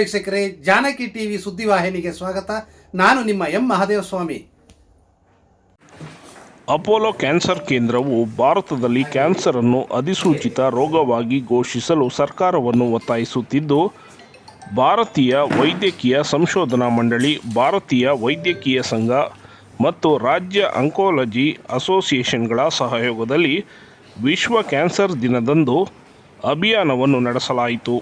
ವೀಕ್ಷಕರೇ, ಜಾನಕಿ ಟಿವಿ ಸುದ್ದಿವಾಹಿನಿಗೆ ಸ್ವಾಗತ. ನಾನು ನಿಮ್ಮ M Mahadeva Swamy Apollo cancer ಕೇಂದ್ರವು ಭಾರತದಲ್ಲಿ ಕ್ಯಾನ್ಸರ್ ಅನ್ನು ಅಧಿಸೂಚಿತ ರೋಗವಾಗಿ ಘೋಷಿಸಲು ಸರ್ಕಾರವನ್ನು ಒತ್ತಾಯಿಸುತ್ತಿದ್ದು, ಭಾರತೀಯ ವೈದ್ಯಕೀಯ ಸಂಶೋಧನಾ ಮಂಡಳಿ, ಭಾರತೀಯ ವೈದ್ಯಕೀಯ ಸಂಘ ಮತ್ತು ರಾಜ್ಯ ಅಂಕೋಲಜಿ ಅಸೋಸಿಯೇಷನ್ಗಳ ಸಹಯೋಗದಲ್ಲಿ ವಿಶ್ವ ಕ್ಯಾನ್ಸರ್ ದಿನದಂದು ಅಭಿಯಾನವನ್ನು ನಡೆಸಲಾಯಿತು.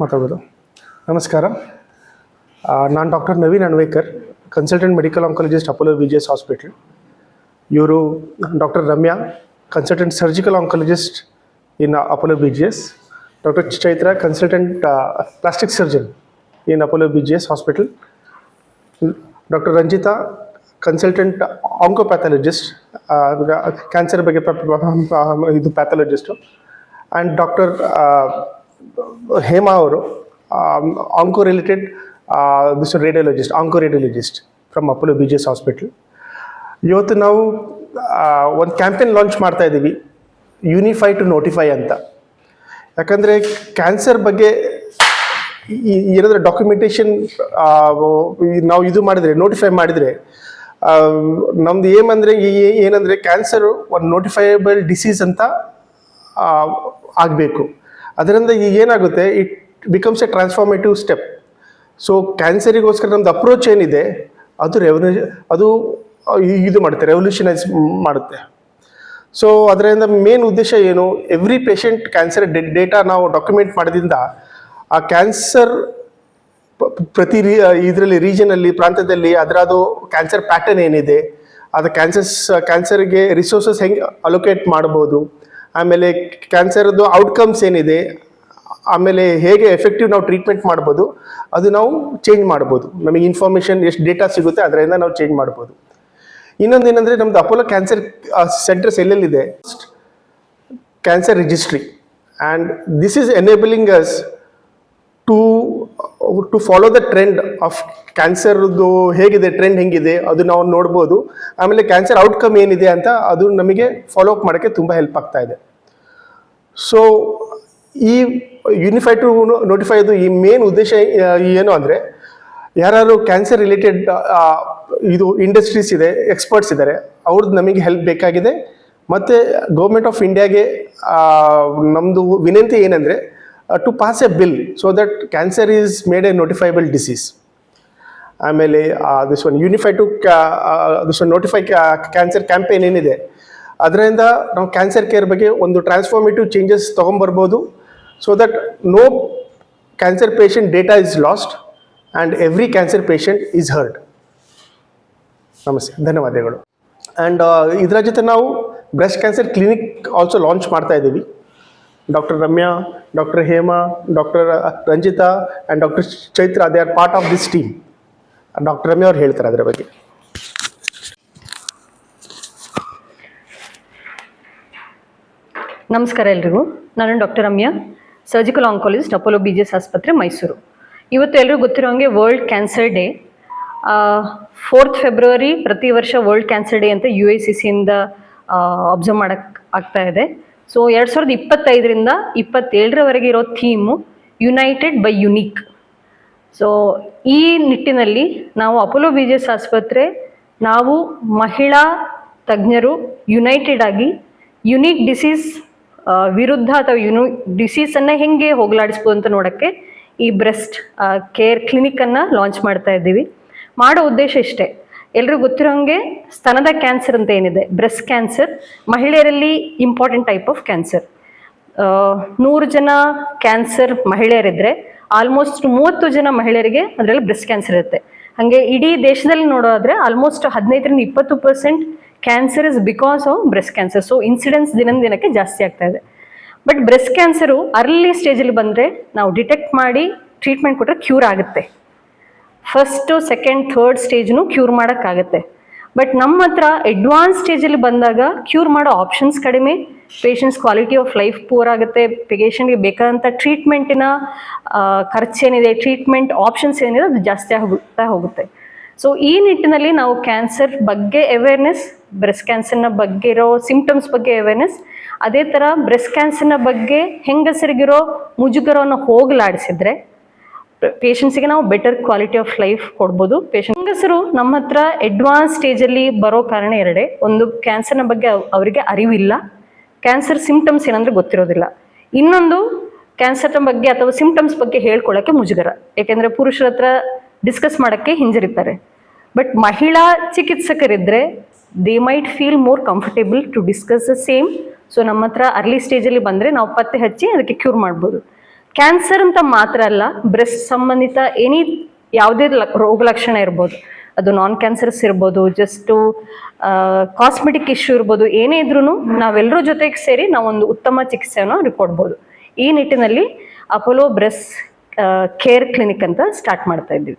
ಮಾತಾಡೋದು ನಮಸ್ಕಾರ ನಾನು doctor Naveen Anvekar consultant medical oncologist Apollo B G S hospital ಇವರು doctor Ramya consultant surgical oncologist in Apollo B G S doctor Chaitra consultant plastic surgeon in Apollo B G S hospital doctor Ranjitha consultant oncopathologist cancer ಬಗ್ಗೆ ಇದು pathologist and doctor Hema ಅವರು onco related this radiologist onco radiologist from Apollo B G S hospital ಇವತ್ತು ನಾವು ಒಂದು campaign launch ಮಾಡ್ತಾ ಇದ್ದೀವಿ unify to notify ಅಂತ. ಯಾಕಂದರೆ ಕ್ಯಾನ್ಸರ್ ಬಗ್ಗೆ ಏನಂದರೆ ಏನಾದರೂ ಡಾಕ್ಯುಮೆಂಟೇಶನ್ ನಾವು ಇದು ಮಾಡಿದರೆ ನೋಟಿಫೈ ಮಾಡಿದರೆ ನಮ್ದು ಏಮಂದರೆ ಏನಂದರೆ ಕ್ಯಾನ್ಸರ್ ಒಂದು ನೋಟಿಫೈಯಬಲ್ ಡಿಸೀಸ್ ಅಂತ ಆಗಬೇಕು. ಅದರಿಂದ ಈಗ ಏನಾಗುತ್ತೆ it becomes a transformative step so ಕ್ಯಾನ್ಸರಿಗೋಸ್ಕರ ನಮ್ದು ಅಪ್ರೋಚ್ ಏನಿದೆ, ಅದು ರೆವಲ್ಯೂ ಅದು ಇದು ಮಾಡುತ್ತೆ ರೆವಲ್ಯೂಷನೈಸ್ ಮಾಡುತ್ತೆ. ಸೊ ಅದರಿಂದ ಮೇನ್ ಉದ್ದೇಶ ಏನು ಎವ್ರಿ ಪೇಷಂಟ್ ಕ್ಯಾನ್ಸರ್ ಡೇಟಾ ನಾವು ಡಾಕ್ಯುಮೆಂಟ್ ಮಾಡೋದ್ರಿಂದ, ಆ ಕ್ಯಾನ್ಸರ್ ಪ್ರತಿ ರೀ ಇದರಲ್ಲಿ ರೀಜನಲ್ಲಿ ಪ್ರಾಂತ್ಯದಲ್ಲಿ ಅದರದು ಕ್ಯಾನ್ಸರ್ ಪ್ಯಾಟರ್ನ್ ಏನಿದೆ, ಅದು ಕ್ಯಾನ್ಸರ್ಸ್ ಕ್ಯಾನ್ಸರ್ಗೆ ರಿಸೋರ್ಸಸ್ ಹೆಂಗೆ ಅಲೋಕೇಟ್ ಮಾಡ್ಬೋದು, ಆಮೇಲೆ ಕ್ಯಾನ್ಸರ್ದು ಔಟ್ಕಮ್ಸ್ ಏನಿದೆ, ಆಮೇಲೆ ಹೇಗೆ ಎಫೆಕ್ಟಿವ್ ನಾವು ಟ್ರೀಟ್ಮೆಂಟ್ ಮಾಡ್ಬೋದು, ಅದು ನಾವು ಚೇಂಜ್ ಮಾಡ್ಬೋದು. ನಮಗೆ ಇನ್ಫಾರ್ಮೇಷನ್ ಎಷ್ಟು ಡೇಟಾ ಸಿಗುತ್ತೆ, ಅದರಿಂದ ನಾವು ಚೇಂಜ್ ಮಾಡ್ಬೋದು. ಇನ್ನೊಂದು ಏನಂದರೆ ನಮ್ಮದು Apollo cancer centres ಎಲ್ಲೆಲ್ಲಿದೆ? Cancer registry and this is enabling us to to follow the trend of ಕ್ಯಾನ್ಸರ್ದು ಹೇಗಿದೆ ಟ್ರೆಂಡ್ ಹೆಂಗಿದೆ ಅದು ನಾವು ನೋಡ್ಬೋದು. ಆಮೇಲೆ ಕ್ಯಾನ್ಸರ್ ಔಟ್ಕಮ್ ಏನಿದೆ ಅಂತ ಅದು ನಮಗೆ ಫಾಲೋ ಅಪ್ ಮಾಡೋಕ್ಕೆ ತುಂಬ ಹೆಲ್ಪ್ ಆಗ್ತಾ ಇದೆ. ಸೊ ಈ ಯೂನಿಫೈ ಟು ನೋಟಿಫೈದು ಈ ಮೇನ್ ಉದ್ದೇಶ ಏನು ಅಂದರೆ ಯಾರು ಕ್ಯಾನ್ಸರ್ ರಿಲೇಟೆಡ್ ಇದು ಇಂಡಸ್ಟ್ರೀಸ್ ಇದೆ ಎಕ್ಸ್ಪರ್ಟ್ಸ್ ಇದ್ದಾರೆ ಅವ್ರದ್ದು ನಮಗೆ ಹೆಲ್ಪ್ ಬೇಕಾಗಿದೆ. ಮತ್ತು ಗೌರ್ಮೆಂಟ್ ಆಫ್ ಇಂಡಿಯಾಗೆ ನಮ್ಮದು ವಿನಂತಿ ಏನಂದರೆ to pass a bill so that cancer is made a notifiable disease ಆಮೇಲೆ this one unify to this one notify cancer campaign ಏನಿದೆ. ಅದರಿಂದ ನಾವು ಕ್ಯಾನ್ಸರ್ ಕೇರ್ ಬಗ್ಗೆ ಒಂದು transformative changes ತೊಗೊಂಬರ್ಬೋದು so that no cancer patient data is lost and every cancer patient is heard ನಮಸ್ತೆ, ಧನ್ಯವಾದಗಳು. And ಇದರ ಜೊತೆ ನಾವು breast cancer clinic also launch ಮಾಡ್ತಾ ಇದ್ದೀವಿ. Doctor Ramya doctor Hema doctor Ranjitha and doctor Chaitra they are part of this team doctor Ramya ಅವ್ರು ಹೇಳ್ತಾರೆ ಅದರ ಬಗ್ಗೆ. ನಮಸ್ಕಾರ ಎಲ್ರಿಗೂ. ನಾನು doctor Ramya surgical oncologist Apollo B G S ಆಸ್ಪತ್ರೆ, ಮೈಸೂರು. ಇವತ್ತು ಎಲ್ಲರೂ ಗೊತ್ತಿರೋ ಹಾಗೆ world cancer day fourth February ಪ್ರತಿ ವರ್ಷ ವರ್ಲ್ಡ್ ಕ್ಯಾನ್ಸರ್ ಡೇ ಅಂತ ಯು ಐ ಸಿ ಸಿಯಿಂದ ಅಬ್ಸರ್ವ್ ಮಾಡೋಕ್ಕೆ ಆಗ್ತಾ ಇದೆ. ಸೊ ಎರಡು ಸಾವಿರದ ಇಪ್ಪತ್ತೈದರಿಂದ ಇಪ್ಪತ್ತೇಳರವರೆಗೆ ಇರೋ theme united by unique so ಈ ನಿಟ್ಟಿನಲ್ಲಿ ನಾವು ಅಪೋಲೋ ಬಿ ಜಿ ಎಸ್ ಆಸ್ಪತ್ರೆ, ನಾವು ಮಹಿಳಾ ತಜ್ಞರು ಯುನೈಟೆಡ್ ಆಗಿ ಯುನೀಕ್ ಡಿಸೀಸ್ ವಿರುದ್ಧ ಅಥವಾ ಯುನಿ ಡಿಸೀಸನ್ನು ಹೆಂಗೆ ಹೋಗಲಾಡಿಸ್ಬೋದು ಅಂತ ನೋಡೋಕ್ಕೆ ಈ ಬ್ರೆಸ್ಟ್ ಕೇರ್ ಕ್ಲಿನಿಕನ್ನು ಲಾಂಚ್ ಮಾಡ್ತಾ ಇದ್ದೀವಿ. ಮಾಡೋ ಉದ್ದೇಶ ಇಷ್ಟೇ. ಎಲ್ರಿಗೂ ಗೊತ್ತಿರೋಂಗೆ ಸ್ತನದ ಕ್ಯಾನ್ಸರ್ ಅಂತ ಏನಿದೆ? ಬ್ರೆಸ್ಟ್ ಕ್ಯಾನ್ಸರ್ ಮಹಿಳೆಯರಲ್ಲಿ ಇಂಪಾರ್ಟೆಂಟ್ ಟೈಪ್ ಆಫ್ ಕ್ಯಾನ್ಸರ್ ನೂರು ಜನ ಕ್ಯಾನ್ಸರ್ ಮಹಿಳೆಯರಿದ್ರೆ ಆಲ್ಮೋಸ್ಟ್ ಮೂವತ್ತು ಜನ ಮಹಿಳೆಯರಿಗೆ ಅದರಲ್ಲಿ ಬ್ರೆಸ್ಟ್ ಕ್ಯಾನ್ಸರ್ ಇರುತ್ತೆ. ಹಾಗೆ ಇಡೀ ದೇಶದಲ್ಲಿ ನೋಡೋದಾದ್ರೆ ಆಲ್ಮೋಸ್ಟ್ ಹದಿನೈದರಿಂದ ಇಪ್ಪತ್ತು percent cancer is because of breast cancer so incidence ದಿನ ದಿನಕ್ಕೆ ಜಾಸ್ತಿ ಆಗ್ತಾ ಇದೆ. ಬಟ್ ಬ್ರೆಸ್ಟ್ ಕ್ಯಾನ್ಸರು ಅರ್ಲಿ ಸ್ಟೇಜಲ್ಲಿ ಬಂದರೆ ನಾವು ಡಿಟೆಕ್ಟ್ ಮಾಡಿ ಟ್ರೀಟ್ಮೆಂಟ್ ಕೊಟ್ಟರೆ ಕ್ಯೂರ್ ಆಗುತ್ತೆ. ಫಸ್ಟು ಸೆಕೆಂಡ್ ಥರ್ಡ್ ಸ್ಟೇಜ್ನು ಕ್ಯೂರ್ ಮಾಡೋಕ್ಕಾಗತ್ತೆ. ಬಟ್ ನಮ್ಮ ಹತ್ರ ಅಡ್ವಾನ್ಸ್ ಸ್ಟೇಜಲ್ಲಿ ಬಂದಾಗ ಕ್ಯೂರ್ ಮಾಡೋ ಆಪ್ಷನ್ಸ್ ಕಡಿಮೆ. Patients quality of life poor ಆಗುತ್ತೆ. ಪೇಷಂಟ್ಗೆ ಬೇಕಾದಂಥ ಟ್ರೀಟ್ಮೆಂಟಿನ ಖರ್ಚೇನಿದೆ ಟ್ರೀಟ್ಮೆಂಟ್ ಆಪ್ಷನ್ಸ್ ಏನಿದೆ ಅದು ಜಾಸ್ತಿ ಆಗುತ್ತಾ ಹೋಗುತ್ತೆ. ಸೊ ಈ ನಿಟ್ಟಿನಲ್ಲಿ ನಾವು ಕ್ಯಾನ್ಸರ್ ಬಗ್ಗೆ ಅವೇರ್ನೆಸ್ ಬ್ರೆಸ್ಟ್ ಕ್ಯಾನ್ಸರ್ನ ಬಗ್ಗೆ ಇರೋ ಸಿಂಪ್ಟಮ್ಸ್ ಬಗ್ಗೆ ಅವೇರ್ನೆಸ್ ಅದೇ ಥರ ಬ್ರೆಸ್ಟ್ ಕ್ಯಾನ್ಸರ್ನ ಬಗ್ಗೆ ಹೆಂಗಸರಿಗಿರೋ ಮುಜುಗರವನ್ನು ಹೋಗಲಾಡಿಸಿದ್ರೆ ಪೇಷಂಟ್ಸಿಗೆ ನಾವು ಬೆಟರ್ ಕ್ವಾಲಿಟಿ ಆಫ್ ಲೈಫ್ ಕೊಡ್ಬೋದು. ಪೇಷಂಟ್ ಹೆಂಗಸರು ನಮ್ಮ ಹತ್ರ ಅಡ್ವಾನ್ಸ್ ಸ್ಟೇಜಲ್ಲಿ ಬರೋ ಕಾರಣ ಎರಡೇ. ಒಂದು ಕ್ಯಾನ್ಸರ್ನ ಬಗ್ಗೆ ಅವ್- ಅವರಿಗೆ ಅರಿವಿಲ್ಲ. ಕ್ಯಾನ್ಸರ್ ಸಿಂಪ್ಟಮ್ಸ್ ಏನಂದ್ರೆ ಗೊತ್ತಿರೋದಿಲ್ಲ. ಇನ್ನೊಂದು ಕ್ಯಾನ್ಸರ್ ಬಗ್ಗೆ ಅಥವಾ ಸಿಂಪ್ಟಮ್ಸ್ ಬಗ್ಗೆ ಹೇಳ್ಕೊಳ್ಳೋಕೆ ಮುಜುಗರ. ಯಾಕೆಂದರೆ ಪುರುಷರ ಹತ್ರ ಡಿಸ್ಕಸ್ ಮಾಡೋಕ್ಕೆ ಹಿಂಜರಿತಾರೆ. ಬಟ್ ಮಹಿಳಾ ಚಿಕಿತ್ಸಕರಿದ್ದರೆ they might feel more comfortable to discuss the same so ನಮ್ಮ ಹತ್ರ ಅರ್ಲಿ ಸ್ಟೇಜಲ್ಲಿ ಬಂದರೆ ನಾವು ಪತ್ತೆ ಹಚ್ಚಿ ಅದಕ್ಕೆ ಕ್ಯೂರ್ ಮಾಡ್ಬೋದು. ಕ್ಯಾನ್ಸರ್ ಅಂತ ಮಾತ್ರ ಅಲ್ಲ ಬ್ರೆಸ್ಟ್ ಸಂಬಂಧಿತ ಎನಿ ಯಾವುದೇ ರೋಗ ಲಕ್ಷಣ ಇರ್ಬೋದು. ಅದು ನಾನ್ ಕ್ಯಾನ್ಸರ್ಸ್ ಇರ್ಬೋದು ಜಸ್ಟು ಕಾಸ್ಮೆಟಿಕ್ ಇಶ್ಯೂ ಇರ್ಬೋದು ಏನೇ ಇದ್ರೂ ನಾವೆಲ್ಲರೂ ಜೊತೆಗೆ ಸೇರಿ ನಾವೊಂದು ಉತ್ತಮ ಚಿಕಿತ್ಸೆಯನ್ನು ಅವ್ರಿಗೆ ಕೊಡ್ಬೋದು. ಈ ನಿಟ್ಟಿನಲ್ಲಿ ಅಪೋಲೋ ಬ್ರೆಸ್ ಕೇರ್ ಕ್ಲಿನಿಕ್ ಅಂತ ಸ್ಟಾರ್ಟ್ ಮಾಡ್ತಾ ಇದ್ದೀವಿ.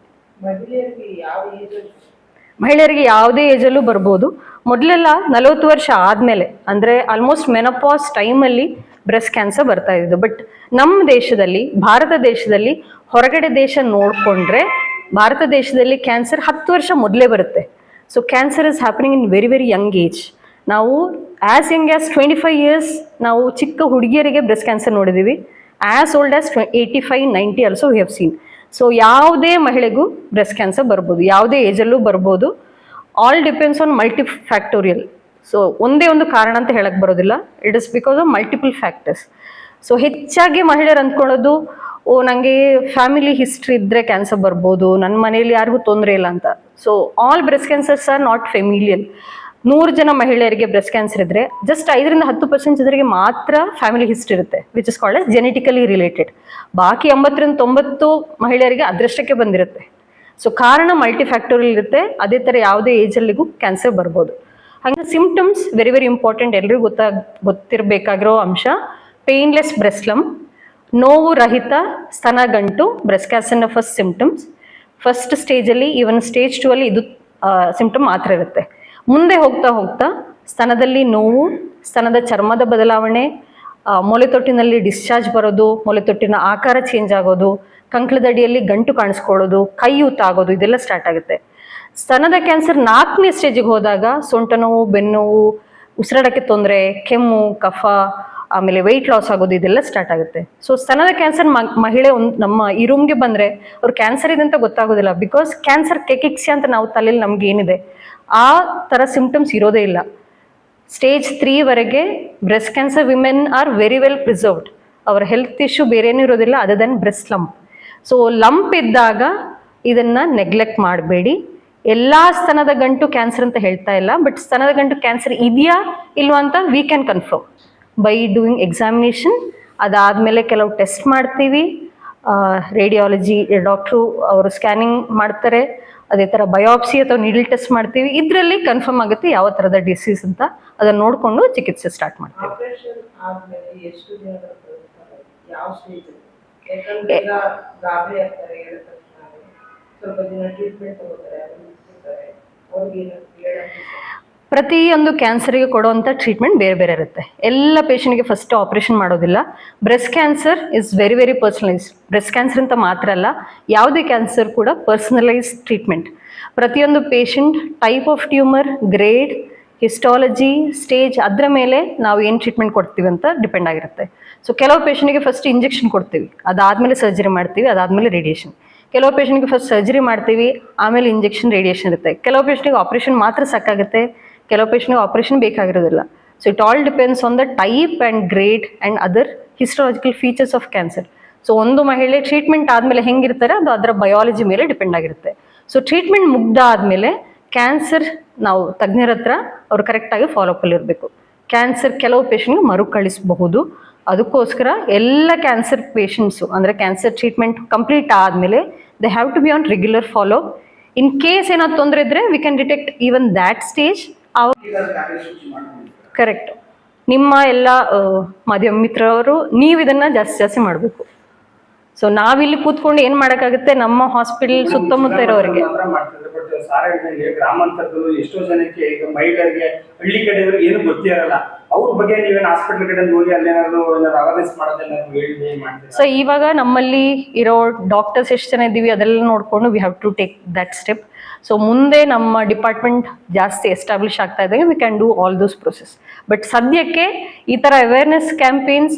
ಮಹಿಳೆಯರಿಗೆ ಯಾವುದೇ ಏಜಲ್ಲೂ ಬರ್ಬೋದು. ಮೊದಲೆಲ್ಲ ನಲವತ್ತು ವರ್ಷ ಆದಮೇಲೆ ಅಂದರೆ ಆಲ್ಮೋಸ್ಟ್ ಮೆನಪಾಸ್ ಟೈಮಲ್ಲಿ ಬ್ರೆಸ್ಟ್ ಕ್ಯಾನ್ಸರ್ ಬರ್ತಾ ಇದ್ದು. ಬಟ್ ನಮ್ಮ ದೇಶದಲ್ಲಿ, ಭಾರತ ದೇಶದಲ್ಲಿ ಹೊರಗಡೆ ದೇಶ ನೋಡಿಕೊಂಡ್ರೆ ಭಾರತ ದೇಶದಲ್ಲಿ ಕ್ಯಾನ್ಸರ್ ಹತ್ತು ವರ್ಷ ಮೊದಲೇ ಬರುತ್ತೆ. So cancer is happening in very very young age ನಾವು as young as twenty five years ನಾವು ಚಿಕ್ಕ ಹುಡುಗಿಯರಿಗೆ ಬ್ರೆಸ್ಟ್ ಕ್ಯಾನ್ಸರ್ ನೋಡಿದ್ದೀವಿ as old ಟ್ವೆ eighty five ninety also we have seen so ಯಾವುದೇ ಮಹಿಳೆಗೂ ಬ್ರೆಸ್ಟ್ ಕ್ಯಾನ್ಸರ್ ಬರ್ಬೋದು. ಯಾವುದೇ ಏಜಲ್ಲೂ ಬರ್ಬೋದು. All depends on multifactorial so ಒಂದೇ ಒಂದು ಕಾರಣ ಅಂತ ಹೇಳಕ್ ಬರೋದಿಲ್ಲ. It is because of multiple factors so ಹೆಚ್ಚಾಗಿ ಮಹಿಳೆಯರು ಅಂದ್ಕೊಳ್ಳೋದು, ಓ ನನಗೆ ಫ್ಯಾಮಿಲಿ ಹಿಸ್ಟ್ರಿ ಇದ್ದರೆ ಕ್ಯಾನ್ಸರ್ ಬರ್ಬೋದು ನನ್ನ ಮನೆಯಲ್ಲಿ ಯಾರಿಗೂ ತೊಂದರೆ ಇಲ್ಲ ಅಂತ. So all breast cancers are not familial ನೂರು ಜನ ಮಹಿಳೆಯರಿಗೆ ಬ್ರೆಸ್ಟ್ ಕ್ಯಾನ್ಸರ್ ಇದ್ರೆ ಜಸ್ಟ್ ಐದರಿಂದ ಹತ್ತು ಪರ್ಸೆಂಟ್ ಜನರಿಗೆ ಮಾತ್ರ ಫ್ಯಾಮಿಲಿ ಹಿಸ್ಟ್ರಿ ಇರುತ್ತೆ which is called genetically related ಬಾಕಿ ಎಂಬತ್ತರಿಂದ ತೊಂಬತ್ತು ಮಹಿಳೆಯರಿಗೆ ಅದೃಷ್ಟಕ್ಕೆ ಬಂದಿರುತ್ತೆ. ಸೊ ಕಾರಣ ಮಲ್ಟಿ ಫ್ಯಾಕ್ಟೋರಿಯಲ್ ಇರುತ್ತೆ. ಅದೇ ಥರ ಯಾವುದೇ ಏಜಲ್ಲಿಗೂ ಕ್ಯಾನ್ಸರ್ ಬರ್ಬೋದು. ಹಾಗೆ ಸಿಂಪ್ಟಮ್ಸ್ ವೆರಿ ವೆರಿ ಇಂಪಾರ್ಟೆಂಟ್ ಎಲ್ರಿಗೂ ಗೊತ್ತಾಗ ಗೊತ್ತಿರಬೇಕಾಗಿರೋ ಅಂಶ. ಪೇನ್ಲೆಸ್ ಬ್ರೆಸ್ಲಮ್ ನೋವು ರಹಿತ ಸ್ತನ ಸ್ತನಗಂಟು ಬ್ರೆಸ್ಟ್ ಕ್ಯಾನ್ಸರ್ನ ಫಸ್ಟ್ ಸಿಂಪ್ಟಮ್ಸ್ ಫಸ್ಟ್ ಸ್ಟೇಜಲ್ಲಿ ಈವನ್ ಸ್ಟೇಜ್ ಟೂ ಅಲ್ಲಿ ಇದು ಸಿಂಪ್ಟಮ್ ಮಾತ್ರ ಇರುತ್ತೆ. ಮುಂದೆ ಹೋಗ್ತಾ ಹೋಗ್ತಾ, ಸ್ತನದಲ್ಲಿ ನೋವು, ಸ್ತನದ ಚರ್ಮದ ಬದಲಾವಣೆ ಮೊಲೆ ಮೊಲೆತೊಟ್ಟಿನಲ್ಲಿ ಡಿಸ್ಚಾರ್ಜ್ ಬರೋದು, ಮೊಲೆತೊಟ್ಟಿನ ಆಕಾರ ಚೇಂಜ್ ಆಗೋದು ಕಂಕ್ಳದಡಿಯಲ್ಲಿ ಗಂಟು ಕಾಣಿಸ್ಕೊಳ್ಳೋದು, ಕೈ ಊತಾಗೋದು ಇದೆಲ್ಲ ಸ್ಟಾರ್ಟ್ ಆಗುತ್ತೆ. ಸ್ತನದ ಕ್ಯಾನ್ಸರ್ ನಾಲ್ಕನೇ ಸ್ಟೇಜಿಗೆ ಹೋದಾಗ ಸೊಂಟ ನೋವು ಬೆನ್ನೋವು ಉಸಿರಾಡಕ್ಕೆ ತೊಂದರೆ, ಕೆಮ್ಮು, ಕಫ, ಆಮೇಲೆ ವೆಯ್ಟ್ ಲಾಸ್ ಆಗೋದು ಇದೆಲ್ಲ ಸ್ಟಾರ್ಟ್ ಆಗುತ್ತೆ. ಸೊ ಸ್ತನದ ಕ್ಯಾನ್ಸರ್ ಮಹಿಳೆ ಒಂದು, ನಮ್ಮ ಈ ರೂಮ್ಗೆ ಬಂದರೆ ಅವ್ರು ಕ್ಯಾನ್ಸರ್ ಇದೆ ಅಂತ ಗೊತ್ತಾಗೋದಿಲ್ಲ ಬಿಕಾಸ್ ಕ್ಯಾನ್ಸರ್ ಕೆಕಿಕ್ಸಿ ಅಂತ ನಾವು ತಲೆಯಲ್ಲಿ ನಮ್ಗೆ ಏನಿದೆ, ಆ ಥರ ಸಿಂಪ್ಟಮ್ಸ್ ಇರೋದೇ ಇಲ್ಲ. Stage ತ್ರೀವರೆಗೆ breast cancer women are very well preserved ಅವರ ಹೆಲ್ತ್ ಇಶ್ಯೂ ಬೇರೇನೂ ಇರೋದಿಲ್ಲ other than breast lump so lump ಇದ್ದಾಗ ಇದನ್ನು ನೆಗ್ಲೆಕ್ಟ್ ಮಾಡಬೇಡಿ. ಎಲ್ಲ ಸ್ತನದ ಗಂಟು ಕ್ಯಾನ್ಸರ್ ಅಂತ ಹೇಳ್ತಾ ಇಲ್ಲ ಬಟ್ ಸ್ತನದ ಗಂಟು ಕ್ಯಾನ್ಸರ್ ಇದೆಯಾ ಇಲ್ವಾ ಅಂತ we can confirm by doing examination ಅದಾದಮೇಲೆ ಕೆಲವು ಟೆಸ್ಟ್ ಮಾಡ್ತೀವಿ. ರೇಡಿಯಾಲಜಿ ಡಾಕ್ಟ್ರು ಅವರು ಸ್ಕ್ಯಾನಿಂಗ್ ಮಾಡ್ತಾರೆ. ಅದೇ ಥರ ಬಯೋಪ್ಸಿ ಅಥವಾ ನೀಡಲ್ ಟೆಸ್ಟ್ ಮಾಡ್ತೀವಿ. ಇದರಲ್ಲಿ ಕನ್ಫರ್ಮ್ ಆಗುತ್ತೆ ಯಾವ ಥರದ ಡಿಸೀಸ್ ಅಂತ. ಅದನ್ನು ನೋಡಿಕೊಂಡು ಚಿಕಿತ್ಸೆ ಸ್ಟಾರ್ಟ್ ಮಾಡ್ತೀವಿ. ಸ್ವಲ್ಪ ದಿನ ಟ್ರೀಟ್ಮೆಂಟ್ ತಗೋತಾರೆ ಪ್ರತಿಯೊಂದು ಕ್ಯಾನ್ಸರ್ಗೆ ಕೊಡುವಂಥ ಟ್ರೀಟ್ಮೆಂಟ್ ಬೇರೆ ಬೇರೆ ಇರುತ್ತೆ. ಎಲ್ಲ ಪೇಷಂಟ್ಗೆ ಫಸ್ಟ್ ಆಪರೇಷನ್ ಮಾಡೋದಿಲ್ಲ. Breast cancer is very very personalise breast cancer ಅಂತ ಮಾತ್ರ ಅಲ್ಲ, ಯಾವುದೇ ಕ್ಯಾನ್ಸರ್ ಕೂಡ ಪರ್ಸನಲೈಸ್ ಟ್ರೀಟ್ಮೆಂಟ್ ಪ್ರತಿಯೊಂದು patient type of tumour grade histology stage ಅದರ ಮೇಲೆ ನಾವು ಏನು ಟ್ರೀಟ್ಮೆಂಟ್ ಕೊಡ್ತೀವಿ ಅಂತ ಡಿಪೆಂಡ್ ಆಗಿರುತ್ತೆ. ಸೊ ಕೆಲವು ಪೇಷಂಟ್ಗೆ ಫಸ್ಟ್ ಇಂಜೆಕ್ಷನ್ ಕೊಡ್ತೀವಿ. ಅದಾದಮೇಲೆ ಸರ್ಜರಿ ಮಾಡ್ತೀವಿ, ಅದಾದಮೇಲೆ ರೇಡಿಯೇಷನ್ ಕೆಲವು ಪೇಷಂಟ್ಗೆ ಫಸ್ಟ್ ಸರ್ಜರಿ ಮಾಡ್ತೀವಿ, ಆಮೇಲೆ ಇಂಜೆಕ್ಷನ್ ರೇಡಿಯೇಷನ್ ಇರುತ್ತೆ. ಕೆಲವು ಪೇಷಂಟ್ಗೆ ಆಪರೇಷನ್ ಮಾತ್ರ ಸಾಕಾಗುತ್ತೆ ಕೆಲವು ಪೇಷಂಟ್ಗೆ operation ಬೇಕಾಗಿರೋದಿಲ್ಲ. So it all depends on the type and grade and other histological features of cancer so ಒಂದು ಮಹಿಳೆ ಟ್ರೀಟ್ಮೆಂಟ್ ಆದಮೇಲೆ ಹೆಂಗಿರ್ತಾರೆ, ಅದು ಅದರ ಬಯಾಲಜಿ ಮೇಲೆ ಡಿಪೆಂಡ್ ಆಗಿರುತ್ತೆ. ಸೊ ಟ್ರೀಟ್ಮೆಂಟ್ ಮುಗ್ದಾದ್ಮೇಲೆ ಕ್ಯಾನ್ಸರ್ ನಾವು ತಜ್ಞರ ಹತ್ರ ಅವ್ರು ಕರೆಕ್ಟಾಗಿ ಇರಬೇಕು. ಕ್ಯಾನ್ಸರ್ ಕೆಲವು ಪೇಷಂಟ್ಗೆ ಮರುಕಳಿಸಬಹುದು. ಅದಕ್ಕೋಸ್ಕರ ಎಲ್ಲ ಕ್ಯಾನ್ಸರ್ ಪೇಷಂಟ್ಸು ಅಂದರೆ ಕ್ಯಾನ್ಸರ್ ಟ್ರೀಟ್ಮೆಂಟ್ ಕಂಪ್ಲೀಟ್ ಆದಮೇಲೆ they have to be on regular follow in case ಏನಾದ್ರು ತೊಂದರೆ ಇದ್ದರೆ we can detect even that stage correct ನಿಮ್ಮ ಎಲ್ಲ ಮಾಧ್ಯಮ ಮಿತ್ರರು, ನೀವು ಇದನ್ನು ಜಾಸ್ತಿ ಜಾಸ್ತಿ ಮಾಡಬೇಕು. ಸೊ ನಾವಿಲ್ಲಿ ಕೂತ್ಕೊಂಡು ಏನು ಮಾಡೋಕ್ಕಾಗುತ್ತೆ? ನಮ್ಮ ಹಾಸ್ಪಿಟಲ್ ಸುತ್ತಮುತ್ತ ಇರೋರಿಗೆ ಗ್ರಾಮಾಂತರದಲ್ಲೂ ಎಷ್ಟೋ ಜನಕ್ಕೆ ಈಗ ಮಹಿಳೆಯರಿಗೆ ಹಳ್ಳಿ ಕಡೆ ಏನು ಗೊತ್ತಿರಲ್ಲ. ಅವ್ರ ಬಗ್ಗೆ ನೀವೇನು ಹಾಸ್ಪಿಟಲ್ ಕಡೆ ಹೋಗಿ ಸೊ ಇವಾಗ ನಮ್ಮಲ್ಲಿ ಇರೋ ಡಾಕ್ಟರ್ಸ್ ಎಷ್ಟು ಜನ ಇದ್ದೀವಿ ಅದೆಲ್ಲ ನೋಡಿಕೊಂಡು we have to take that step so ಮುಂದೆ ನಮ್ಮ ಡಿಪಾರ್ಟ್ಮೆಂಟ್ ಜಾಸ್ತಿ ಎಸ್ಟಾಬ್ಲಿಷ್ ಆಗ್ತಾ ಇದ್ದಂಗೆ we can do all those process but ಸದ್ಯಕ್ಕೆ ಈ ಥರ ಅವೇರ್ನೆಸ್ ಕ್ಯಾಂಪೇನ್ಸ್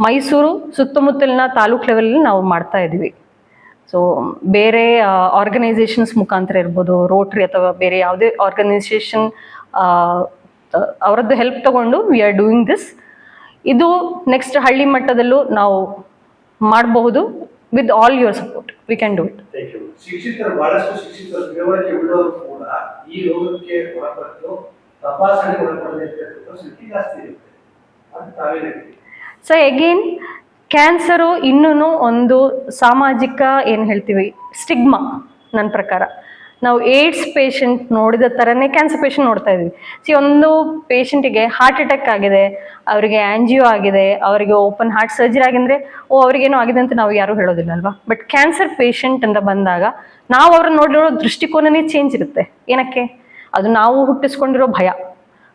ಮೈಸೂರು ಸುತ್ತಮುತ್ತಲಿನ ತಾಲೂಕ್ ಲೆವೆಲಲ್ಲಿ ನಾವು ಮಾಡ್ತಾ ಇದ್ದೀವಿ ಸೊ ಬೇರೆ ಆರ್ಗನೈಸೇಷನ್ಸ್ ಮುಖಾಂತರ ಇರ್ಬೋದು ರೋಟ್ರಿ ಅಥವಾ ಬೇರೆ ಯಾವುದೇ ಆರ್ಗನೈಸೇಷನ್ ಅವರದ್ದು ಹೆಲ್ಪ್ ತಗೊಂಡು ವಿ ಆರ್ ಡೂಯಿಂಗ್ ದಿಸ್ ಇದು ನೆಕ್ಸ್ಟ್ ಹಳ್ಳಿ ಮಟ್ಟದಲ್ಲೂ ನಾವು ಮಾಡಬಹುದು with all your support we can do it ಶಿಕ್ಷಿತರು ಬಹಳಷ್ಟು ಶಿಕ್ಷಿತರು ತಿಳುವಳಿಕೆ ಉಳ್ಳವರು ಕೂಡ ಈ ರೋಗಕ್ಕೆ ಒಳಪಟ್ಟು ತಪಾಸಣೆ ಒಳಪಡದೇ ಇರ್ತಕ್ಕಂಥ ಸಂಖ್ಯೆ ಜಾಸ್ತಿ ಇರುತ್ತೆ. ಅದು ತಾವೇನು ಹೇಳ್ತೀರಿ ಸೊ ಎಗೇನ್ ಕ್ಯಾನ್ಸರು ಇನ್ನೂ ಒಂದು ಸಾಮಾಜಿಕ ಏನು ಹೇಳ್ತೀವಿ ಸ್ಟಿಗ್ಮಾ ನನ್ನ ಪ್ರಕಾರ. ನಾವು ಏಡ್ಸ್ ಪೇಷಂಟ್ ನೋಡಿದ ಥರನೇ ಕ್ಯಾನ್ಸರ್ ಪೇಷಂಟ್ ನೋಡ್ತಾ ಇದ್ವಿ. ಸಿ ಒಂದು ಪೇಷಂಟಿಗೆ ಹಾರ್ಟ್ ಅಟ್ಯಾಕ್ ಆಗಿದೆ, ಅವರಿಗೆ ಆಂಜಿಯೋ ಆಗಿದೆ, ಅವರಿಗೆ ಓಪನ್ ಹಾರ್ಟ್ ಸರ್ಜರಿ ಆಗಿದ್ರೆ, ಓ, ಅವ್ರಿಗೇನೋ ಆಗಿದೆ ಅಂತ ನಾವು ಯಾರೂ ಹೇಳೋದಿಲ್ಲ ಅಲ್ವಾ ಬಟ್ ಕ್ಯಾನ್ಸರ್ ಪೇಷಂಟ್ ಅಂತ ಬಂದಾಗ, ನಾವು ಅವ್ರನ್ನ ನೋಡಿರೋ ದೃಷ್ಟಿಕೋನನೇ ಚೇಂಜ್ ಇರುತ್ತೆ. ಏನಕ್ಕೆ? ಅದು ನಾವು ಹುಟ್ಟಿಸ್ಕೊಂಡಿರೋ ಭಯ.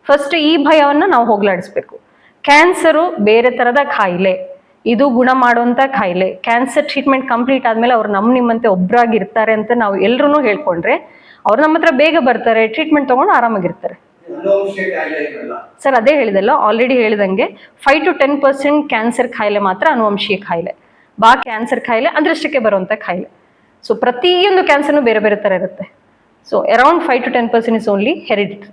ಫಸ್ಟ್ ಈ ಭಯವನ್ನು ನಾವು ಹೋಗಲಾಡಿಸ್ಬೇಕು. ಕ್ಯಾನ್ಸರು ಬೇರೆ ಥರದ ಕಾಯಿಲೆ ಇದು ಗುಣ ಮಾಡುವಂಥ ಕಾಯಿಲೆ. ಕ್ಯಾನ್ಸರ್ ಟ್ರೀಟ್ಮೆಂಟ್ ಕಂಪ್ಲೀಟ್ ಆದಮೇಲೆ ಅವ್ರು ನಮ್ಮ ನಿಮ್ಮಂತೆ ಒಬ್ಬರಾಗಿರ್ತಾರೆ ಅಂತ ನಾವು ಎಲ್ಲರೂ ಹೇಳ್ಕೊಂಡ್ರೆ ಅವ್ರು ನಮ್ಮ ಹತ್ರ ಬೇಗ ಬರ್ತಾರೆ ಟ್ರೀಟ್ಮೆಂಟ್ ತೊಗೊಂಡು ಆರಾಮಾಗಿರ್ತಾರೆ. ಸರ್ ಅದೇ ಹೇಳಿದಲ್ಲ ಆಲ್ರೆಡಿ ಹೇಳಿದಂಗೆ five to ten percent cancer ಕಾಯಿಲೆ ಮಾತ್ರ ಅನುವಂಶೀಯ ಕಾಯಿಲೆ. ಬಾ ಕ್ಯಾನ್ಸರ್ ಕಾಯಿಲೆ ಅದೃಷ್ಟಕ್ಕೆ ಬರುವಂಥ ಕಾಯಿಲೆ. ಸೊ ಪ್ರತಿಯೊಂದು ಕ್ಯಾನ್ಸರ್ನು ಬೇರೆ ಬೇರೆ ಥರ ಇರುತ್ತೆ. So around five to ten percent is only hereditary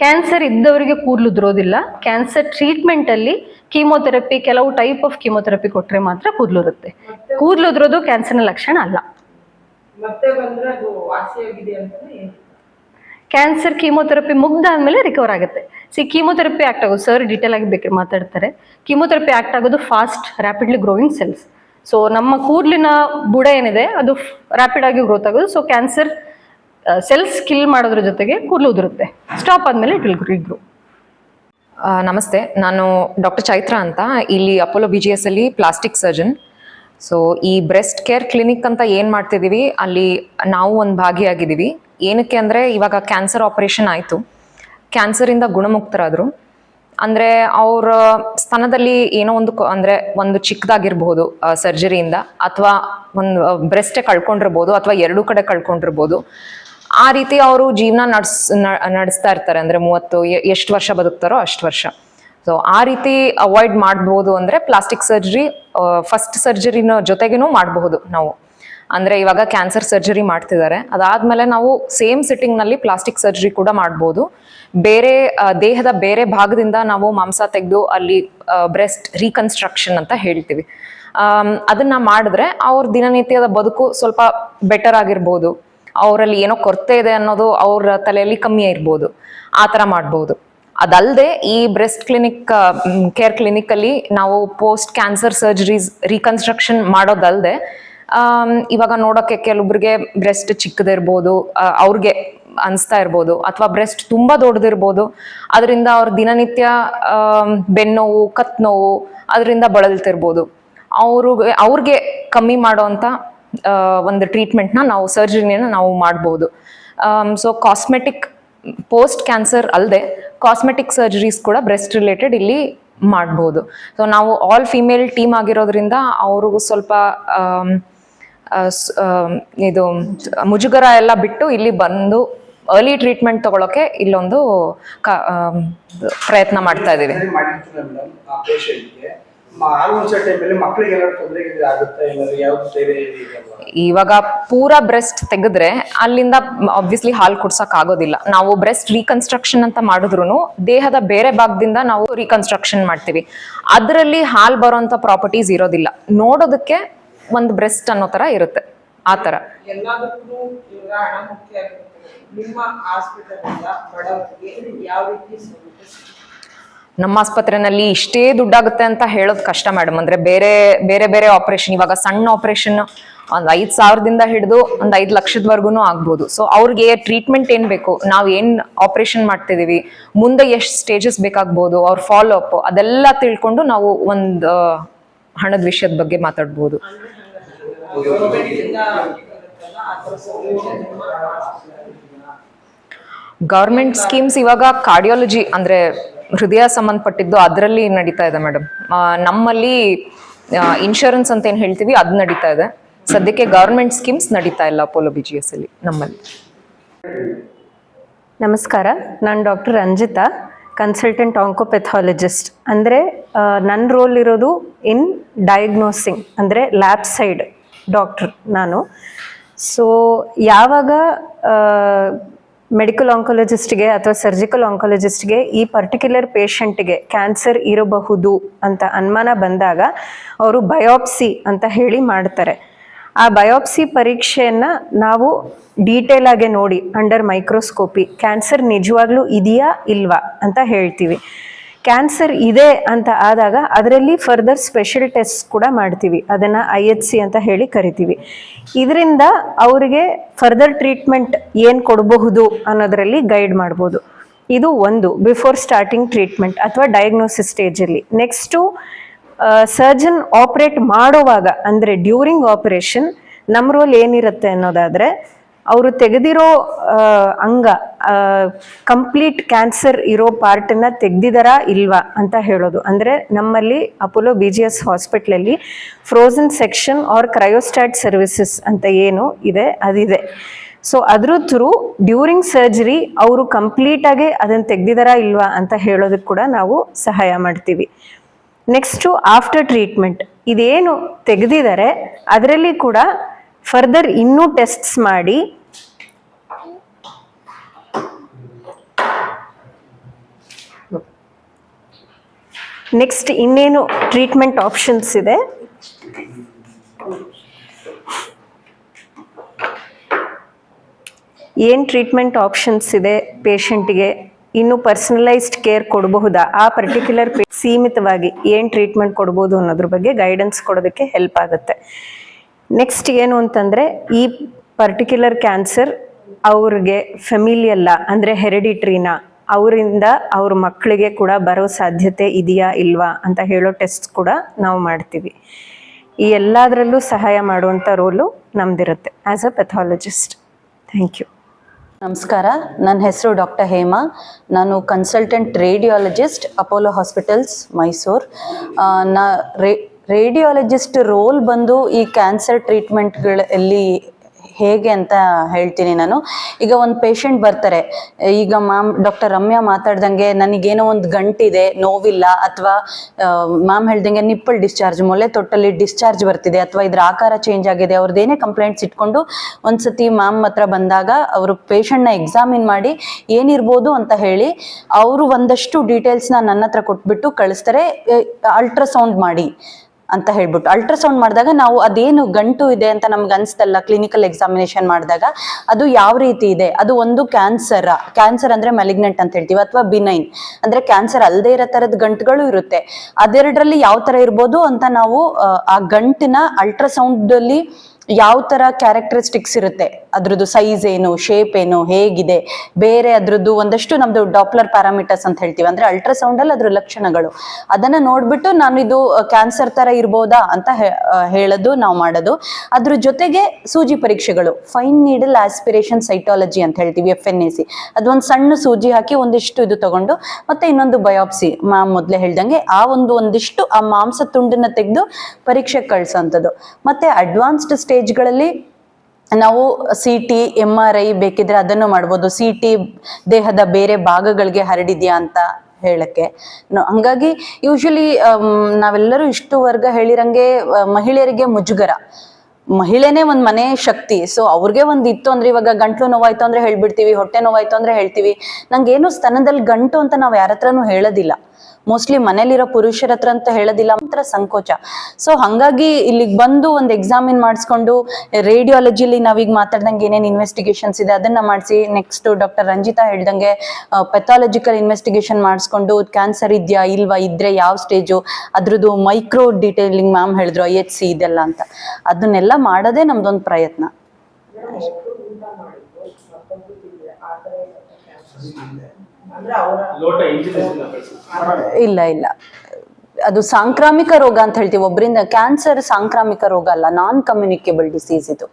cancer ಇದ್ದವ್ರಿಗೆ ಕೂದಲು ಉದುರೋದಿಲ್ಲ. ಕ್ಯಾನ್ಸರ್ ಟ್ರೀಟ್ಮೆಂಟಲ್ಲಿ ಕೀಮೋಥೆರಪಿ ಕೆಲವು ಟೈಪ್ ಆಫ್ ಕೀಮೋಥೆರಪಿ ಕೊಟ್ಟರೆ ಮಾತ್ರ ಕೂದಲು ಇರುತ್ತೆ ಕೂದಲು ಉದುರೋದು ಕ್ಯಾನ್ಸರ್ನ ಲಕ್ಷಣ ಅಲ್ಲ. ಕ್ಯಾನ್ಸರ್ ಕೀಮೋಥೆರಪಿ ಮುಗ್ದಾದ್ಮೇಲೆ ರಿಕವರ್ ಆಗುತ್ತೆ. ಸಿ ಕೀಮೋಥೆರಪಿ ಆಕ್ಟ್ ಆಗೋದು ಸರ್ ಡೀಟೇಲ್ ಆಗಿ ಬೇಕು ಮಾತಾಡ್ತಾರೆ. ಕೀಮೋಥೆರಪಿ ಆಕ್ಟ್ ಆಗೋದು fast rapidly growing cells so ನಮ್ಮ ಕೂದಲಿನ ಬುಡ ಏನಿದೆ ಅದು ರ್ಯಾಪಿಡ್ ಆಗಿ ಗ್ರೋತ್ ಆಗೋದು. ಸೊ ಕ್ಯಾನ್ಸರ್ ಸೆಲ್ಸ್ ಕಿಲ್ ಮಾಡೋದ್ರ ಜೊತೆಗೆ ಕೂದಲು ಉದುರುತ್ತೆ. ಸ್ಟಾಪ್ ಆದಮೇಲೆ ಇಟ್ ವಿಲ್ ಗ್ರೋ ಆ, ನಮಸ್ತೆ. ನಾನು ಡಾಕ್ಟರ್ ಚೈತ್ರ ಅಂತ. ಇಲ್ಲಿ ಅಪೋಲೋ ಬಿ ಜಿ ಎಸ್ ಅಲ್ಲಿ ಪ್ಲಾಸ್ಟಿಕ್ ಸರ್ಜನ್ ಸೊ ಈ ಬ್ರೆಸ್ಟ್ ಕೇರ್ ಕ್ಲಿನಿಕ್ ಅಂತ ಏನು ಮಾಡ್ತಿದ್ದೀವಿ ಅಲ್ಲಿ ನಾವು ಒಂದು ಭಾಗಿಯಾಗಿದ್ದೀವಿ ಏನಕ್ಕೆ ಅಂದರೆ ಇವಾಗ ಕ್ಯಾನ್ಸರ್ ಆಪರೇಷನ್ ಆಯಿತು. ಕ್ಯಾನ್ಸರಿಂದ ಗುಣಮುಕ್ತರಾದರು. ಅಂದರೆ ಅವರ ಸ್ತನದಲ್ಲಿ ಏನೋ ಒಂದು ಅಂದರೆ ಒಂದು ಚಿಕ್ಕದಾಗಿರ್ಬೋದು ಸರ್ಜರಿಯಿಂದ ಅಥವಾ ಒಂದು ಬ್ರೆಸ್ಟೇ ಕಳ್ಕೊಂಡಿರ್ಬೋದು ಅಥವಾ ಎರಡೂ ಕಡೆ ಕಳ್ಕೊಂಡಿರ್ಬೋದು. ಆ ರೀತಿ ಅವರು ಜೀವನ ನಡ್ಸ್ ನಡೆಸ್ತಾ ಇರ್ತಾರೆ. ಅಂದರೆ ಮೂವತ್ತು ಎಷ್ಟು ವರ್ಷ ಬದುಕ್ತಾರೋ ಅಷ್ಟು ವರ್ಷ. ಸೊ ಆ ರೀತಿ ಅವಾಯ್ಡ್ ಮಾಡ್ಬೋದು ಅಂದರೆ ಪ್ಲಾಸ್ಟಿಕ್ ಸರ್ಜರಿ ಫಸ್ಟ್ ಸರ್ಜರಿನ ಜೊತೆಗೇನು ಮಾಡಬಹುದು ನಾವು. ಅಂದರೆ ಇವಾಗ ಕ್ಯಾನ್ಸರ್ ಸರ್ಜರಿ ಮಾಡ್ತಿದ್ದಾರೆ. ಅದಾದಮೇಲೆ ನಾವು ಸೇಮ್ ಸಿಟ್ಟಿಂಗ್ನಲ್ಲಿ ಪ್ಲಾಸ್ಟಿಕ್ ಸರ್ಜರಿ ಕೂಡ ಮಾಡ್ಬೋದು. ಬೇರೆ ದೇಹದ ಬೇರೆ ಭಾಗದಿಂದ ನಾವು ಮಾಂಸ ತೆಗೆದು ಅಲ್ಲಿ ಬ್ರೆಸ್ಟ್ ರೀಕನ್ಸ್ಟ್ರಕ್ಷನ್ ಅಂತ ಹೇಳ್ತೀವಿ. ಅದನ್ನ ಮಾಡಿದ್ರೆ ಅವ್ರ ದಿನನಿತ್ಯದ ಬದುಕು ಸ್ವಲ್ಪ ಬೆಟರ್ ಆಗಿರ್ಬೋದು. ಅವರಲ್ಲಿ ಏನೋ ಕೊರತೆ ಇದೆ ಅನ್ನೋದು ಅವ್ರ ತಲೆಯಲ್ಲಿ ಕಮ್ಮಿ ಇರ್ಬೋದು. ಆ ಥರ ಮಾಡ್ಬೋದು. ಅದಲ್ಲದೆ ಈ ಬ್ರೆಸ್ಟ್ ಕ್ಲಿನಿಕ್ ಕೇರ್ ಕ್ಲಿನಿಕಲ್ಲಿ ನಾವು ಪೋಸ್ಟ್ ಕ್ಯಾನ್ಸರ್ ಸರ್ಜರೀಸ್ ರೀಕನ್ಸ್ಟ್ರಕ್ಷನ್ ಮಾಡೋದಲ್ಲದೆ ಇವಾಗ ನೋಡೋಕ್ಕೆ ಕೆಲವೊಬ್ರಿಗೆ ಬ್ರೆಸ್ಟ್ ಚಿಕ್ಕದಿರ್ಬೋದು ಅವ್ರಿಗೆ ಅನಿಸ್ತಾ ಇರ್ಬೋದು, ಅಥವಾ ಬ್ರೆಸ್ಟ್ ತುಂಬ ದೊಡ್ಡದಿರ್ಬೋದು ಅದರಿಂದ ಅವ್ರ ದಿನನಿತ್ಯ ಬೆನ್ನೋವು ಕತ್ ನೋವು ಅದರಿಂದ ಬಳಲ್ತಿರ್ಬೋದು. ಅವ್ರಿಗೆ ಅವ್ರಿಗೆ ಕಮ್ಮಿ ಮಾಡೋವಂಥ ಒಂದು ಟ್ರೀಟ್ಮೆಂಟ್ನ ನಾವು ಸರ್ಜರಿನ ನಾವು ಮಾಡ್ಬೋದು. ಸೊ ಕಾಸ್ಮೆಟಿಕ್ ಪೋಸ್ಟ್ ಕ್ಯಾನ್ಸರ್ ಅಲ್ಲದೆ ಕಾಸ್ಮೆಟಿಕ್ ಸರ್ಜರೀಸ್ ಕೂಡ ಬ್ರೆಸ್ಟ್ ರಿಲೇಟೆಡ್ ಇಲ್ಲಿ ಮಾಡ್ಬೋದು. ಸೊ ನಾವು ಆಲ್ ಫಿಮೇಲ್ ಟೀಮ್ ಆಗಿರೋದ್ರಿಂದ ಅವ್ರಿಗೂ ಸ್ವಲ್ಪ ಇದು ಮುಜುಗರ ಎಲ್ಲ ಬಿಟ್ಟು ಇಲ್ಲಿ ಬಂದು ಅರ್ಲಿ ಟ್ರೀಟ್ಮೆಂಟ್ ತಗೊಳಕ್ಕೆ ಇಲ್ಲೊಂದು ಪ್ರಯತ್ನ ಮಾಡ್ತಾ ಇದ್ದೀವಿ. ಟೈಮಲ್ಲಿ ಮಕ್ಕಳಿಗೆ ಏನಾದ್ರು ತೊಂದರೆ ಆಗುತ್ತೆ ಯಾವ್ದು ಬೇರೆ? ಇವಾಗ ಪೂರ ಬ್ರೆಸ್ಟ್ ತೆಗೆದ್ರೆ ಅಲ್ಲಿಂದ ಆಬ್ವಿಯಸ್ಲಿ ಹಾಲು ಕುಡ್ಸಕ್ ಆಗೋದಿಲ್ಲ. ನಾವು ಬ್ರೆಸ್ಟ್ ರೀಕನ್ಸ್ಟ್ರಕ್ಷನ್ ಅಂತ ಮಾಡಿದ್ರು ದೇಹದ ಬೇರೆ ಭಾಗದಿಂದ ನಾವು ರೀಕನ್ಸ್ಟ್ರಕ್ಷನ್ ಮಾಡ್ತೀವಿ. ಅದರಲ್ಲಿ ಹಾಲು ಬರೋಂಥ ಪ್ರಾಪರ್ಟೀಸ್ ಇರೋದಿಲ್ಲ. ನೋಡೋದಕ್ಕೆ ಒಂದು ಬ್ರೆಸ್ಟ್ ಅನ್ನೋ ತರ ಇರುತ್ತೆ. ಆ ತರ. ಎಲ್ಲದಕ್ಕೂ ಇವಾಗ ಹಣ ಮುಖ್ಯ ಆಗಿರುತ್ತೆ. ನಿಮ್ಮ ಹಾಸ್ಪಿಟಲ್ ಬಡವರಿಗೆ ಯಾವ ರೀತಿ? ನಮ್ಮ ಆಸ್ಪತ್ರೆನಲ್ಲಿ ಇಷ್ಟೇ ದುಡ್ಡಾಗುತ್ತೆ ಅಂತ ಹೇಳೋದು ಕಷ್ಟ ಮೇಡಮ್. ಅಂದ್ರೆ ಬೇರೆ ಬೇರೆ ಬೇರೆ ಆಪರೇಷನ್ ಇವಾಗ ಸಣ್ಣ ಆಪರೇಷನ್ ಒಂದು ಐದು ಸಾವಿರದಿಂದ ಹಿಡಿದು ಒಂದು ಐದು ಲಕ್ಷದವರೆಗೂ ಆಗ್ಬೋದು. ಸೊ ಅವ್ರಿಗೆ ಟ್ರೀಟ್ಮೆಂಟ್ ಏನು ಬೇಕು? ನಾವು ಏನು ಆಪರೇಷನ್ ಮಾಡ್ತಿದೀವಿ? ಮುಂದೆ ಎಷ್ಟು ಸ್ಟೇಜಸ್ ಬೇಕಾಗ್ಬೋದು? ಅವ್ರ ಫಾಲೋ ಅಪ್ ಅದೆಲ್ಲ ತಿಳ್ಕೊಂಡು ನಾವು ಒಂದು ಹಣದ ವಿಷಯದ ಬಗ್ಗೆ ಮಾತಾಡ್ಬೋದು. ಗೌರ್ಮೆಂಟ್ ಸ್ಕೀಮ್ಸ್ ಇವಾಗ ಕಾರ್ಡಿಯಾಲಜಿ ಅಂದ್ರೆ ಹೃದಯ ಸಂಬಂಧಪಟ್ಟಿದ್ದು ಅದರಲ್ಲಿ ನಡೀತಾ ಇದೆ ಮೇಡಮ್. ನಮ್ಮಲ್ಲಿ ಇನ್ಶೂರೆನ್ಸ್ ಅಂತ ಏನು ಹೇಳ್ತೀವಿ, ಅದು ನಡೀತಾ ಇದೆ. ಸದ್ಯಕ್ಕೆ ಗೌರ್ಮೆಂಟ್ ಸ್ಕೀಮ್ಸ್ ನಡೀತಾ ಇಲ್ಲ ಅಪೋಲೋ ಬಿ ಜಿ ಎಸ್ ಅಲ್ಲಿ, ನಮ್ಮಲ್ಲಿ. ನಮಸ್ಕಾರ, ನಾನು ಡಾಕ್ಟರ್ ರಂಜಿತಾ ಕನ್ಸಲ್ಟೆಂಟ್ ಆಂಕೋಪೆಥಾಲಜಿಸ್ಟ್ ಅಂದರೆ ನನ್ನ ರೋಲ್ ಇರೋದು ಇನ್ ಡಯಾಗ್ನೋಸಿಂಗ್ ಅಂದರೆ ಲ್ಯಾಬ್ ಸೈಡ್ ಡಾಕ್ಟರ್ ನಾನು. ಸೊ ಯಾವಾಗ ಮೆಡಿಕಲ್ ಆಂಕಾಲಜಿಸ್ಟ್ಗೆ ಅಥವಾ ಸರ್ಜಿಕಲ್ ಆಂಕಾಲಜಿಸ್ಟ್ಗೆ ಈ ಪರ್ಟಿಕ್ಯುಲರ್ ಪೇಷಂಟ್ಗೆ ಕ್ಯಾನ್ಸರ್ ಇರಬಹುದು ಅಂತ ಅನುಮಾನ ಬಂದಾಗ ಅವರು ಬಯೋಪ್ಸಿ ಅಂತ ಹೇಳಿ ಮಾಡ್ತಾರೆ. ಆ ಬಯೋಪ್ಸಿ ಪರೀಕ್ಷೆಯನ್ನು ನಾವು ಡೀಟೇಲ್ ಆಗಿ ನೋಡಿ ಅಂಡರ್ ಮೈಕ್ರೋಸ್ಕೋಪಿ ಕ್ಯಾನ್ಸರ್ ನಿಜವಾಗ್ಲೂ ಇದೆಯಾ ಇಲ್ವಾ ಅಂತ ಹೇಳ್ತೀವಿ. ಕ್ಯಾನ್ಸರ್ ಇದೆ ಅಂತ ಆದಾಗ ಅದರಲ್ಲಿ ಫರ್ದರ್ ಸ್ಪೆಷಲ್ ಟೆಸ್ಟ್ ಕೂಡ ಮಾಡ್ತೀವಿ. ಅದನ್ನು ಐ ಎಚ್ ಸಿ ಅಂತ ಹೇಳಿ ಕರಿತೀವಿ. ಇದರಿಂದ ಅವರಿಗೆ ಫರ್ದರ್ ಟ್ರೀಟ್ಮೆಂಟ್ ಏನು ಕೊಡಬಹುದು ಅನ್ನೋದರಲ್ಲಿ ಗೈಡ್ ಮಾಡ್ಬೋದು. ಇದು ಒಂದು ಬಿಫೋರ್ ಸ್ಟಾರ್ಟಿಂಗ್ ಟ್ರೀಟ್ಮೆಂಟ್ ಅಥವಾ ಡಯಾಗ್ನೋಸಿಸ್ ಸ್ಟೇಜಲ್ಲಿ ನೆಕ್ಸ್ಟು ಸರ್ಜನ್ ಆಪ್ರೇಟ್ ಮಾಡುವಾಗ, ಅಂದರೆ ಡ್ಯೂರಿಂಗ್ ಆಪರೇಷನ್ ನಮ್ಮ ರೋಲ್ ಏನಿರುತ್ತೆ ಅನ್ನೋದಾದರೆ ಅವರು ತೆಗೆದಿರೋ ಅಂಗ ಕಂಪ್ಲೀಟ್ ಕ್ಯಾನ್ಸರ್ ಇರೋ ಪಾರ್ಟನ್ನ ತೆಗೆದಿದಾರಾ ಇಲ್ವಾ ಅಂತ ಹೇಳೋದು. ಅಂದರೆ ನಮ್ಮಲ್ಲಿ ಅಪೋಲೋ ಬಿ ಜಿ ಎಸ್ ಹಾಸ್ಪಿಟ್ಲಲ್ಲಿ frozen section or cryostat services ಅಂತ ಏನು ಇದೆ, ಅದಿದೆ. ಸೊ ಅದ್ರ ಥ್ರೂ ಡ್ಯೂರಿಂಗ್ ಸರ್ಜರಿ ಅವರು ಕಂಪ್ಲೀಟಾಗಿ ಅದನ್ನು ತೆಗೆದಿದಾರಾ ಇಲ್ವಾ ಅಂತ ಹೇಳೋದಕ್ಕೆ ಕೂಡ ನಾವು ಸಹಾಯ ಮಾಡ್ತೀವಿ. ನೆಕ್ಸ್ಟು ಆಫ್ಟರ್ ಟ್ರೀಟ್ಮೆಂಟ್ ಇದೇನು ತೆಗೆದಿದ್ದಾರೆ ಅದರಲ್ಲಿ ಕೂಡ ಫರ್ದರ್ ಇನ್ನೂ ಟೆಸ್ಟ್ಸ್ ಮಾಡಿ. ನೆಕ್ಸ್ಟ್ ಇನ್ನೇನು ಟ್ರೀಟ್ಮೆಂಟ್ ಆಪ್ಷನ್ಸ್ ಇದೆ? ಏನು ಟ್ರೀಟ್ಮೆಂಟ್ ಆಪ್ಷನ್ಸ್ ಇದೆ ಪೇಷಂಟ್ಗೆ ಇನ್ನು ಪರ್ಸನಲೈಸ್ಡ್ ಕೇರ್ ಕೊಡಬಹುದಾ? ಆ ಪರ್ಟಿಕ್ಯುಲರ್ ಸೀಮಿತವಾಗಿ ಏನು ಟ್ರೀಟ್ಮೆಂಟ್ ಕೊಡ್ಬೋದು ಅನ್ನೋದ್ರ ಬಗ್ಗೆ ಗೈಡೆನ್ಸ್ ಕೊಡೋದಕ್ಕೆ ಹೆಲ್ಪ್ ಆಗುತ್ತೆ. ನೆಕ್ಸ್ಟ್ ಏನು ಅಂತಂದರೆ, ಈ ಪರ್ಟಿಕ್ಯುಲರ್ ಕ್ಯಾನ್ಸರ್ ಅವ್ರಿಗೆ ಫೆಮಿಲಿಯಲ್ಲ ಅಂದರೆ ಹೆರಿಡಿಟ್ರಿನ ಅವರಿಂದ ಅವ್ರ ಮಕ್ಕಳಿಗೆ ಕೂಡ ಬರೋ ಸಾಧ್ಯತೆ ಇದೆಯಾ ಇಲ್ವಾ ಅಂತ ಹೇಳೋ ಟೆಸ್ಟ್ ಕೂಡ ನಾವು ಮಾಡ್ತೀವಿ. ಈ ಎಲ್ಲದರಲ್ಲೂ ಸಹಾಯ ಮಾಡುವಂಥ role ನಮ್ದಿರುತ್ತೆ as a pathologist thank you ನಮಸ್ಕಾರ, ನನ್ನ ಹೆಸರು ಡಾಕ್ಟರ್ ಹೇಮಾ. ನಾನು consultant radiologist Apollo hospitals Mysuru ನಾ ರೇ ರೇಡಿಯಾಲಜಿಸ್ಟ್ ರೋಲ್ ಬಂದು ಈ ಕ್ಯಾನ್ಸರ್ ಟ್ರೀಟ್ಮೆಂಟ್ಗಳಲ್ಲಿ ಹೇಗೆ ಅಂತ ಹೇಳ್ತೀನಿ ನಾನು. ಈಗ ಒಂದು ಪೇಷಂಟ್ ಬರ್ತಾರೆ. ಈಗ ಮ್ಯಾಮ್, ಡಾಕ್ಟರ್ ರಮ್ಯಾ ಮಾತಾಡ್ದಂಗೆ ನನಗೇನೋ ಒಂದು ಗಂಟಿದೆ, ನೋವಿಲ್ಲ, ಅಥವಾ ಮ್ಯಾಮ್ ಹೇಳ್ದಂಗೆ ನಿಪ್ಪಲ್ ಡಿಸ್ಚಾರ್ಜ್, ಮೊಲೆ ತೊಟ್ಟಲ್ಲಿ ಡಿಸ್ಚಾರ್ಜ್ ಬರ್ತಿದೆ, ಅಥವಾ ಇದ್ರ ಆಕಾರ ಚೇಂಜ್ ಆಗಿದೆ ಅವ್ರದ್ದೇನೇ ಕಂಪ್ಲೇಂಟ್ಸ್ ಇಟ್ಕೊಂಡು ಒಂದ್ಸತಿ ಮ್ಯಾಮ್ ಹತ್ರ ಬಂದಾಗ ಅವರು ಪೇಷಂಟ್ನ ಎಕ್ಸಾಮಿನ್ ಮಾಡಿ ಏನಿರ್ಬೋದು ಅಂತ ಹೇಳಿ ಅವರು ಒಂದಷ್ಟು ಡೀಟೇಲ್ಸ್ನ ನನ್ನ ಹತ್ರ ಕೊಟ್ಬಿಟ್ಟು ಕಳಿಸ್ತಾರೆ ಅಲ್ಟ್ರಾಸೌಂಡ್ ಮಾಡಿ. ಅಂತ ಹೇಳ್ಬಿಟ್ಟು ಅಲ್ಟ್ರಾಸೌಂಡ್ ಮಾಡಿದಾಗ ನಾವು ಅದೇನು ಗಂಟು ಇದೆ ಅಂತ ನಮ್ಗೆ ಅನ್ಸ್ತಲ್ಲ ಕ್ಲಿನಿಕಲ್ ಎಕ್ಸಾಮಿನೇಷನ್ ಮಾಡಿದಾಗ ಅದು ಯಾವ ರೀತಿ ಇದೆ? ಅದು ಒಂದು ಕ್ಯಾನ್ಸರ್ ಕ್ಯಾನ್ಸರ್ ಅಂದ್ರೆ ಮೆಲಿಗ್ನೆಂಟ್ ಅಂತ ಹೇಳ್ತೀವಿ ಅಥವಾ ಬಿನೈನ್ ಅಂದ್ರೆ ಕ್ಯಾನ್ಸರ್ ಅಲ್ಲದೆ ಇರೋ ತರದ ಗಂಟುಗಳು ಇರುತ್ತೆ. ಅದೆರಡರಲ್ಲಿ ಯಾವ ತರ ಇರ್ಬೋದು ಅಂತ ನಾವು ಆ, ಗಂಟಿನ ಅಲ್ಟ್ರಾಸೌಂಡ್ ಅಲ್ಲಿ ಯಾವ ತರ ಕ್ಯಾರೆಕ್ಟರಿಸ್ಟಿಕ್ಸ್ ಇರುತ್ತೆ? ಅದ್ರದ್ದು ಸೈಜ್ ಏನು ಶೇಪ್ ಏನು, ಹೇಗಿದೆ? ಬೇರೆ ಅದ್ರದ್ದು ಒಂದಷ್ಟು ನಮ್ದು ಡಾಪ್ಲರ್ ಪ್ಯಾರಾಮೀಟರ್ಸ್ ಅಂತ ಹೇಳ್ತೀವಿ. ಅಂದ್ರೆ ಅಲ್ಟ್ರಾಸೌಂಡ್ ಅಲ್ಲಿ ಅದ್ರ ಲಕ್ಷಣಗಳು. ಅದನ್ನ ನೋಡ್ಬಿಟ್ಟು ನಾನು ಇದು ಕ್ಯಾನ್ಸರ್ ತರ ಇರ್ಬೋದಾ ಅಂತ ಹೇಳೋದು ನಾವು ಮಾಡೋದು. ಅದ್ರ ಜೊತೆಗೆ ಸೂಜಿ ಪರೀಕ್ಷೆಗಳು. ಫೈನ್ ನೀಡಲ್ ಆಸ್ಪಿರೇಷನ್ ಸೈಟಾಲಜಿ ಅಂತ ಹೇಳ್ತೀವಿ ಎಫ್ ಎನ್ ಎ ಸಿ ಅದೊಂದು ಸಣ್ಣ ಸೂಜಿ ಹಾಕಿ ಒಂದಿಷ್ಟು ಇದು ತಗೊಂಡು, ಮತ್ತೆ ಇನ್ನೊಂದು ಬಯೋಪ್ಸಿ ಮ್ಯಾಮ್ ಮೊದಲೇ ಹೇಳ್ದಂಗೆ ಆ ಒಂದು ಒಂದಿಷ್ಟು ಆ ಮಾಂಸ ತುಂಡನ್ನ ತೆಗೆದು ಪರೀಕ್ಷೆಗೆ ಕಳ್ಸೋಂಥದ್ದು. ಮತ್ತೆ ಅಡ್ವಾನ್ಸ್ಡ್ ಸ್ಟೇಜ್ಗಳಲ್ಲಿ ನಾವು C T M R I ಬೇಕಿದ್ರೆ ಅದನ್ನು ಮಾಡ್ಬೋದು. ಸಿ ಟಿ ದೇಹದ ಬೇರೆ ಭಾಗಗಳಿಗೆ ಹರಡಿದ್ಯಾ ಅಂತ ಹೇಳಕ್ಕೆ. ಹಂಗಾಗಿ ಯೂಶಲಿ ನಾವೆಲ್ಲರೂ ಇಷ್ಟು ವರ್ಗ ಹೇಳಿರಂಗೆ ಮಹಿಳೆಯರಿಗೆ ಮುಜುಗರ. ಮಹಿಳೆನೇ ಒಂದು ಮನೆ ಶಕ್ತಿ. ಸೊ ಅವ್ರಿಗೆ ಒಂದು ಇತ್ತು ಅಂದ್ರೆ ಇವಾಗ ಗಂಟ್ಲು ನೋವಾಯ್ತು ಅಂದ್ರೆ ಹೇಳ್ಬಿಡ್ತೀವಿ, ಹೊಟ್ಟೆ ನೋವಾಯ್ತು ಅಂದ್ರೆ ಹೇಳ್ತೀವಿ. ನಂಗೇನು ಸ್ತನದಲ್ಲಿ ಗಂಟು ಅಂತ ನಾವು ಯಾರ ಹೇಳೋದಿಲ್ಲ. ಮೋಸ್ಟ್ಲಿ ಮನೇಲಿರೋ ಪುರುಷರ ಹತ್ರ ಅಂತ ಹೇಳೋದಿಲ್ಲ, ಮಾತ್ರ ಸಂಕೋಚ. ಸೊ ಹಂಗಾಗಿ ಇಲ್ಲಿಗೆ ಬಂದು ಒಂದು ಎಕ್ಸಾಮಿನ್ ಮಾಡಿಸ್ಕೊಂಡು ರೇಡಿಯಾಲಜಿಲಿ ನಾವೀಗ ಮಾತಾಡ್ದಂಗೆ ಏನೇನು ಇನ್ವೆಸ್ಟಿಗೇಷನ್ಸ್ ಇದೆ ಅದನ್ನ ಮಾಡಿಸಿ ನೆಕ್ಸ್ಟ್ ಡಾಕ್ಟರ್ ರಂಜಿತಾ ಹೇಳ್ದಂಗೆ ಪೆಥಾಲಜಿಕಲ್ ಇನ್ವೆಸ್ಟಿಗೇಷನ್ ಮಾಡಿಸ್ಕೊಂಡು ಕ್ಯಾನ್ಸರ್ ಇದೆಯಾ, ಇಲ್ವಾ, ಇದ್ರೆ ಯಾವ ಸ್ಟೇಜು ಅದ್ರದ್ದು ಮೈಕ್ರೋ ಡೀಟೇಲಿಂಗ್ ಮ್ಯಾಮ್ ಹೇಳಿದ್ರು ಐ ಎಚ್ ಸಿ ಇದೆಲ್ಲ ಅಂತ. ಅದನ್ನೆಲ್ಲ ಮಾಡೋದೇ ನಮ್ದೊಂದು ಪ್ರಯತ್ನ. ಅಂದ್ರೆ ಅವರ ಲೋಟ ಇಂಜಿನ್ ಇಲ್ಲ ಇಲ್ಲ. ಅದು ಸಾಂಕ್ರಾಮಿಕ ರೋಗ ಅಂತ ಹೇಳ್ತೀವಿ. ಒಬ್ಬರಿಂದ ಕ್ಯಾನ್ಸರ್ ಸಾಂಕ್ರಾಮಿಕ ರೋಗ ಅಲ್ಲ ನಾನ್ ಕಮ್ಯುನಿಕೇಬಲ್ ಡಿಸೀಸ್ ಇದು.